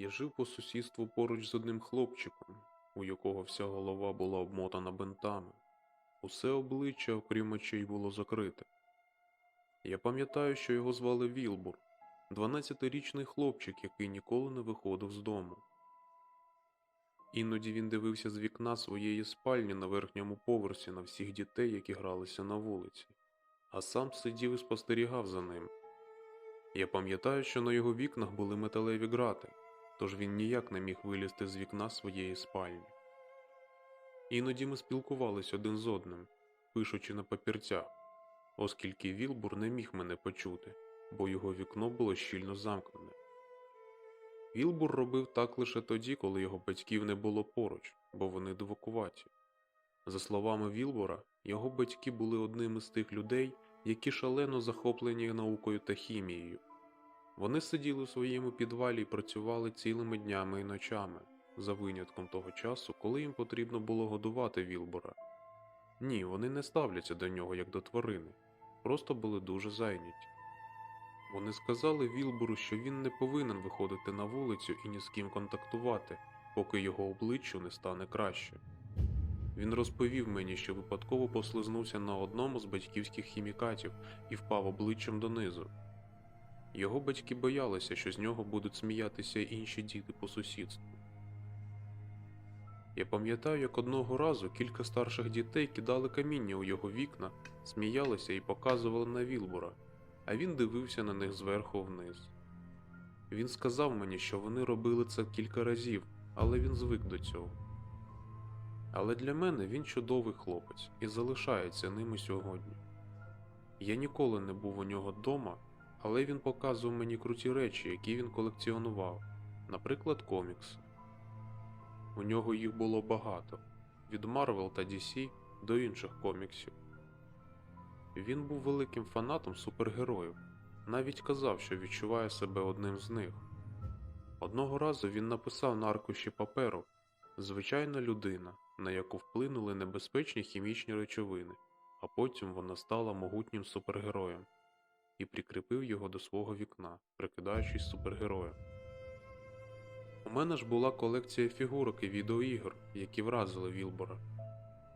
Я жив по сусідству поруч з одним хлопчиком, у якого вся голова була обмотана бинтами. Усе обличчя, окрім очей, було закрите. Я пам'ятаю, що його звали Вілбур, 12-річний хлопчик, який ніколи не виходив з дому. Іноді він дивився з вікна своєї спальні на верхньому поверсі на всіх дітей, які гралися на вулиці, а сам сидів і спостерігав за ним. Я пам'ятаю, що на його вікнах були металеві грати, тож він ніяк не міг вилізти з вікна своєї спальні. Іноді ми спілкувались один з одним, пишучи на папірцях, оскільки Вілбур не міг мене почути, бо його вікно було щільно замкнене. Вілбур робив так лише тоді, коли його батьків не було поруч, бо вони дивакуваті. За словами Вілбура, його батьки були одним із тих людей, які шалено захоплені наукою та хімією. Вони сиділи у своєму підвалі і працювали цілими днями і ночами, за винятком того часу, коли їм потрібно було годувати Вілбора. Ні, вони не ставляться до нього як до тварини, просто були дуже зайняті. Вони сказали Вілбору, що він не повинен виходити на вулицю і ні з ким контактувати, поки його обличчю не стане краще. Він розповів мені, що випадково послизнувся на одному з батьківських хімікатів і впав обличчям донизу. Його батьки боялися, що з нього будуть сміятися інші діти по сусідству. Я пам'ятаю, як одного разу кілька старших дітей кидали каміння у його вікна, сміялися і показували на Вілбора, а він дивився на них зверху вниз. Він сказав мені, що вони робили це кілька разів, але він звик до цього. Але для мене він чудовий хлопець і залишається ним сьогодні. Я ніколи не був у нього вдома, але він показував мені круті речі, які він колекціонував, наприклад, комікси. У нього їх було багато від Marvel та DC до інших коміксів. Він був великим фанатом супергероїв, навіть казав, що відчуває себе одним з них. Одного разу він написав на аркуші паперу звичайна людина, на яку вплинули небезпечні хімічні речовини, а потім вона стала могутнім супергероєм і прикріпив його до свого вікна, прикидаючись супергероєм. У мене ж була колекція фігурок і відеоігр, які вразили Вілбора.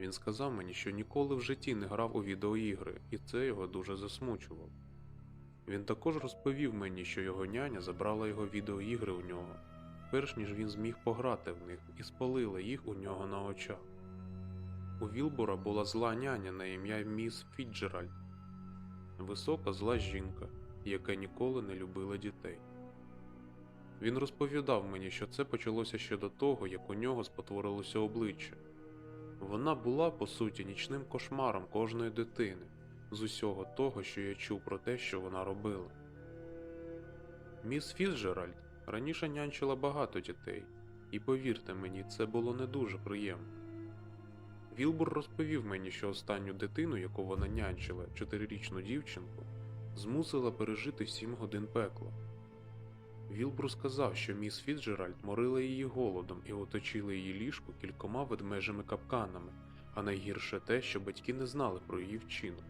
Він сказав мені, що ніколи в житті не грав у відеоігри, і це його дуже засмучував. Він також розповів мені, що його няня забрала його відеоігри у нього, перш ніж він зміг пограти в них і спалила їх у нього на очах. У Вілбора була зла няня на ім'я Міс Фіджеральд, висока зла жінка, яка ніколи не любила дітей. Він розповідав мені, що це почалося ще до того, як у нього спотворилося обличчя. Вона була, по суті, нічним кошмаром кожної дитини, з усього того, що я чув про те, що вона робила. Міс Фіцджеральд раніше нянчила багато дітей, і повірте мені, це було не дуже приємно. Вілбур розповів мені, що останню дитину, яку вона нянчила, чотирирічну дівчинку, змусила пережити сім годин пекла. Вілбур сказав, що міс Фіцджеральд морила її голодом і оточила її ліжко кількома ведмежими капканами, а найгірше те, що батьки не знали про її вчинок.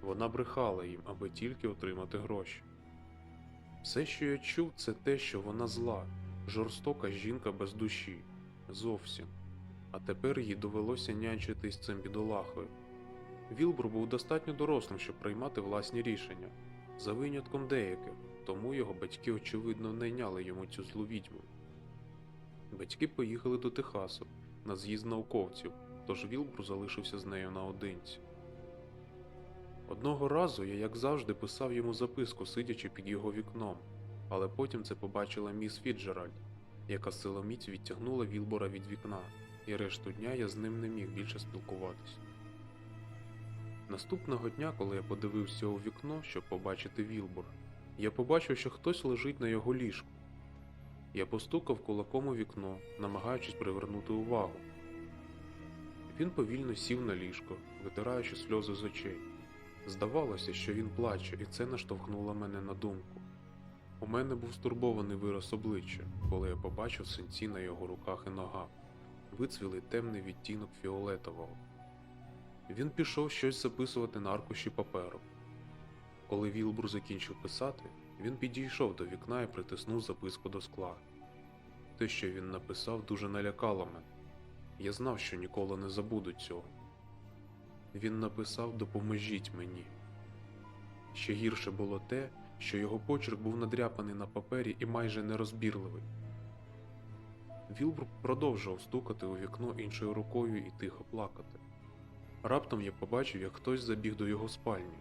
Вона брехала їм, аби тільки отримати гроші. Все, що я чув, це те, що вона зла, жорстока жінка без душі. Зовсім. А тепер їй довелося нянчитись цим бідолахою. Вілбур був достатньо дорослим, щоб приймати власні рішення, за винятком деяких, тому його батьки, очевидно, найняли йому цю злу відьму. Батьки поїхали до Техасу на з'їзд науковців, тож Вілбур залишився з нею наодинці. Одного разу я, як завжди, писав йому записку, сидячи під його вікном, але потім це побачила міс Фіджеральд, яка силоміць відтягнула Вілбора від вікна, і решту дня я з ним не міг більше спілкуватись. Наступного дня, коли я подивився у вікно, щоб побачити Вілбора, я побачив, що хтось лежить на його ліжку. Я постукав кулаком у вікно, намагаючись привернути увагу. Він повільно сів на ліжко, витираючи сльози з очей. Здавалося, що він плаче, і це наштовхнуло мене на думку. У мене був стурбований вираз обличчя, коли я побачив синці на його руках і ногах, вицвілий темний відтінок фіолетового. Він пішов щось записувати на аркуші паперу. Коли Вілбур закінчив писати, він підійшов до вікна і притиснув записку до скла. Те, що він написав, дуже налякало мене. Я знав, що ніколи не забуду цього. Він написав Допоможіть мені. Ще гірше було те, що його почерк був надряпаний на папері і майже нерозбірливий. Вілбур продовжував стукати у вікно іншою рукою і тихо плакати. Раптом я побачив, як хтось забіг до його спальні.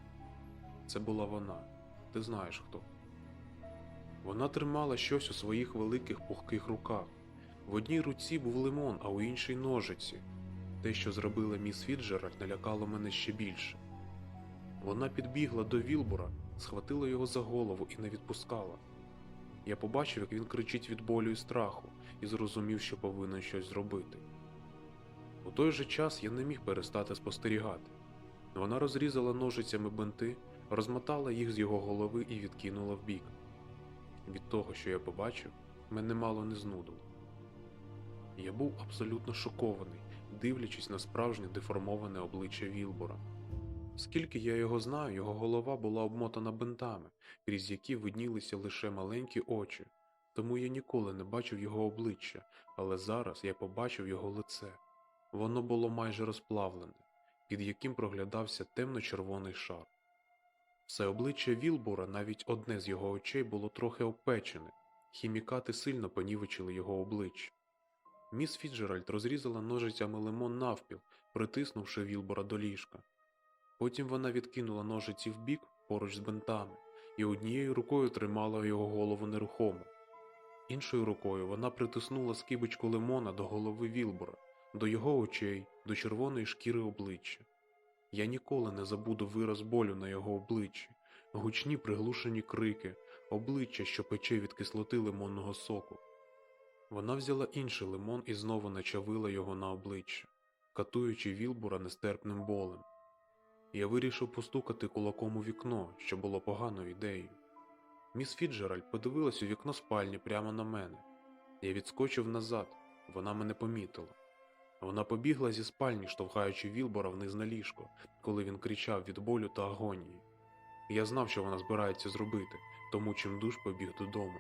Це була вона. Ти знаєш хто. Вона тримала щось у своїх великих пухких руках. В одній руці був лимон, а у іншій ножиці. Те, що зробила міс Фіджеральд, налякало мене ще більше. Вона підбігла до Вілбура, схватила його за голову і не відпускала. Я побачив, як він кричить від болю і страху, і зрозумів, що повинен щось зробити. У той же час я не міг перестати спостерігати. Вона розрізала ножицями бинти, розмотала їх з його голови і відкинула вбік. Від того, що я побачив, мене мало не знудило. Я був абсолютно шокований, дивлячись на справжнє деформоване обличчя Вілбора. Скільки я його знаю, його голова була обмотана бинтами, крізь які виднілися лише маленькі очі, тому я ніколи не бачив його обличчя, але зараз я побачив його лице. Воно було майже розплавлене, під яким проглядався темно-червоний шар. Все обличчя Вілбура, навіть одне з його очей, було трохи обпечене, хімікати сильно понівечили його обличчя. Міс Фіджеральд розрізала ножицями лимон навпіл, притиснувши Вілбора до ліжка. Потім вона відкинула ножиці вбік поруч з бинтами і однією рукою тримала його голову нерухомо. Іншою рукою вона притиснула скибочку лимона до голови Вілбора, до його очей, до червоної шкіри обличчя. Я ніколи не забуду вираз болю на його обличчі, гучні приглушені крики, обличчя, що пече від кислоти лимонного соку. Вона взяла інший лимон і знову начавила його на обличчя, катуючи Вілбура нестерпним болем. Я вирішив постукати кулаком у вікно, що було поганою ідеєю. Міс Фіджеральд подивилась у вікно спальні прямо на мене. Я відскочив назад, вона мене помітила. Вона побігла зі спальні, штовхаючи Вілбора вниз на ліжко, коли він кричав від болю та агонії. Я знав, що вона збирається зробити, тому чимдуж побіг додому.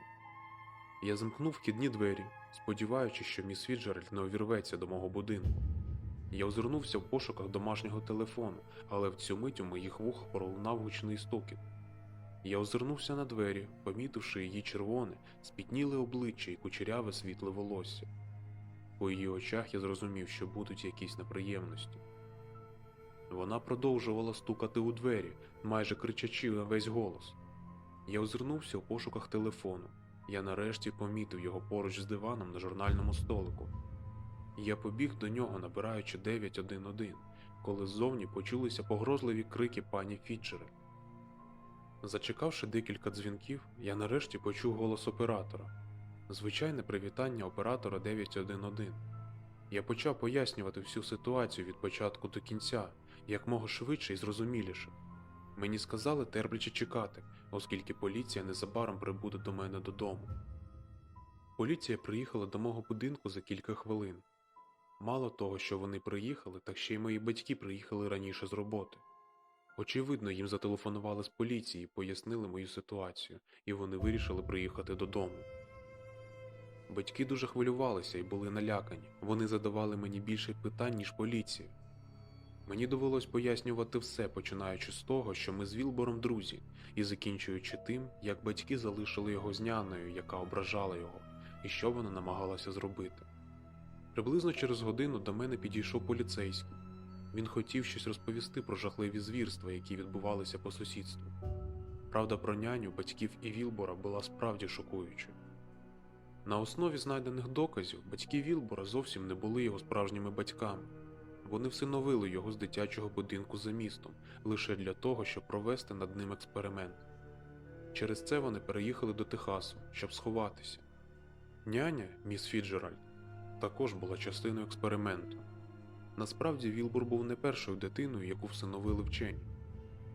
Я замкнув вхідні двері, сподіваючись, що міс Фіджеральд не увірветься до мого будинку. Я озирнувся в пошуках домашнього телефону, але в цю мить у моїх вухах пролунав гучний стукіт. Я озирнувся на двері, помітивши її червоне, спітніле обличчя і кучеряве світле волосся. По її очах я зрозумів, що будуть якісь неприємності. Вона продовжувала стукати у двері, майже кричачи на весь голос. Я озирнувся у пошуках телефону. Я нарешті помітив його поруч з диваном на журнальному столику. Я побіг до нього, набираючи 911, коли ззовні почулися погрозливі крики пані Фітчери. Зачекавши декілька дзвінків, я нарешті почув голос оператора. Звичайне привітання оператора 911. Я почав пояснювати всю ситуацію від початку до кінця, як мого швидше і зрозуміліше. Мені сказали терпляче чекати, оскільки поліція незабаром прибуде до мене додому. Поліція приїхала до мого будинку за кілька хвилин. Мало того, що вони приїхали, так ще й мої батьки приїхали раніше з роботи. Очевидно, їм зателефонували з поліції, пояснили мою ситуацію, і вони вирішили приїхати додому. Батьки дуже хвилювалися і були налякані. Вони задавали мені більше питань, ніж поліція. Мені довелось пояснювати все, починаючи з того, що ми з Вілбором друзі, і закінчуючи тим, як батьки залишили його з няною, яка ображала його, і що вона намагалася зробити. Приблизно через годину до мене підійшов поліцейський. Він хотів щось розповісти про жахливі звірства, які відбувалися по сусідству. Правда про няню, батьків і Вілбора була справді шокуючою. На основі знайдених доказів батьки Вілбора зовсім не були його справжніми батьками. Вони всиновили його з дитячого будинку за містом лише для того, щоб провести над ним експеримент. Через це вони переїхали до Техасу, щоб сховатися. Няня, міс Фіджеральд, також була частиною експерименту. Насправді Вілбур був не першою дитиною, яку всиновили вчені.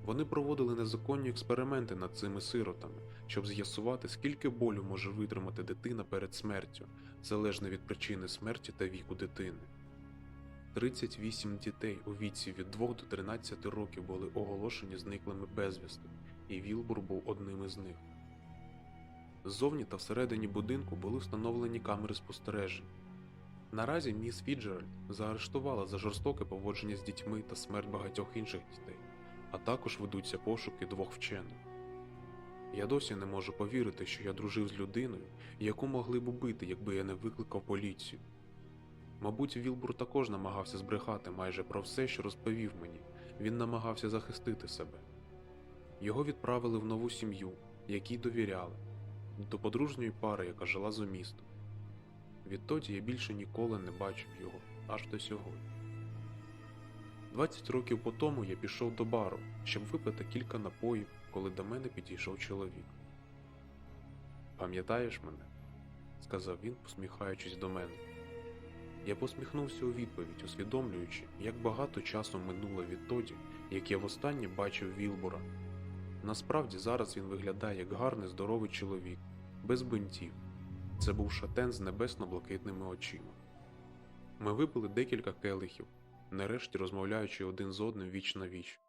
Вони проводили незаконні експерименти над цими сиротами, щоб з'ясувати, скільки болю може витримати дитина перед смертю, залежно від причини смерті та віку дитини. 38 дітей у віці від 2 до 13 років були оголошені зниклими безвісти, і Вілбур був одним із них. Ззовні та всередині будинку були встановлені камери спостережень. Наразі міс Фіджеральд заарештувала за жорстоке поводження з дітьми та смерть багатьох інших дітей, а також ведуться пошуки двох вчених. Я досі не можу повірити, що я дружив з людиною, яку могли б убити, якби я не викликав поліцію. Мабуть, Вілбур також намагався збрехати майже про все, що розповів мені. Він намагався захистити себе. Його відправили в нову сім'ю, якій довіряли, до подружньої пари, яка жила за містом. Відтоді я більше ніколи не бачив його аж до сьогодні. 20 років по тому я пішов до бару, щоб випити кілька напоїв, коли до мене підійшов чоловік. Пам'ятаєш мене? сказав він, посміхаючись до мене. Я посміхнувся у відповідь, усвідомлюючи, як багато часу минуло відтоді, як я востаннє бачив Вілбура. Насправді зараз він виглядає як гарний здоровий чоловік, без бинтів. Це був шатен з небесно-блакитними очима. Ми випили декілька келихів, нарешті розмовляючи один з одним віч на віч.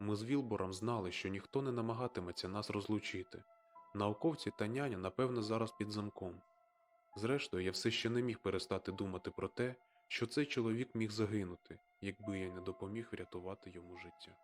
Ми з Вілбором знали, що ніхто не намагатиметься нас розлучити. Науковці та няня, напевно, зараз під замком. Зрештою, я все ще не міг перестати думати про те, що цей чоловік міг загинути, якби я не допоміг врятувати йому життя.